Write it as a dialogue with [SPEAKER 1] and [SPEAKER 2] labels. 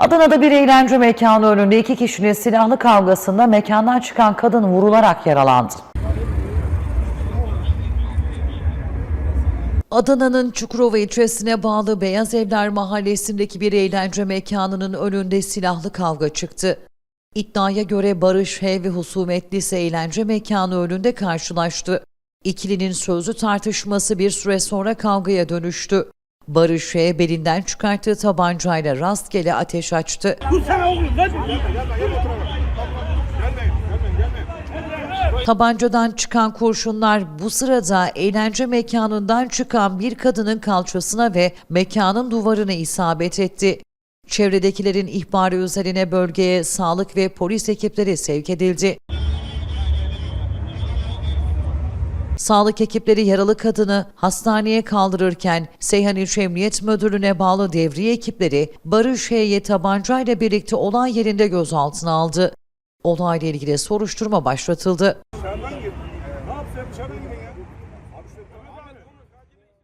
[SPEAKER 1] Adana'da bir eğlence mekanı önünde iki kişinin silahlı kavgasında mekandan çıkan kadın vurularak yaralandı. Adana'nın Çukurova ilçesine bağlı Beyaz Evler mahallesindeki bir eğlence mekanının önünde silahlı kavga çıktı. İddiaya göre Barış H ve husumetli ise eğlence mekanı önünde karşılaştı. İkilinin sözlü tartışması bir süre sonra kavgaya dönüştü. Barış H belinden çıkarttığı tabancayla rastgele ateş açtı.
[SPEAKER 2] Dursana.
[SPEAKER 1] Tabancadan çıkan kurşunlar bu sırada eğlence mekanından çıkan bir kadının kalçasına ve mekanın duvarına isabet etti. Çevredekilerin ihbarı üzerine bölgeye sağlık ve polis ekipleri sevk edildi. Sağlık ekipleri yaralı kadını hastaneye kaldırırken Seyhan İlçe Emniyet Müdürlüğü'ne bağlı devriye ekipleri Barış H'ye tabancayla birlikte olay yerinde gözaltına aldı. Olayla ilgili soruşturma başlatıldı.
[SPEAKER 2] Dışarıdan. Ne yapıyorsun dışarıdan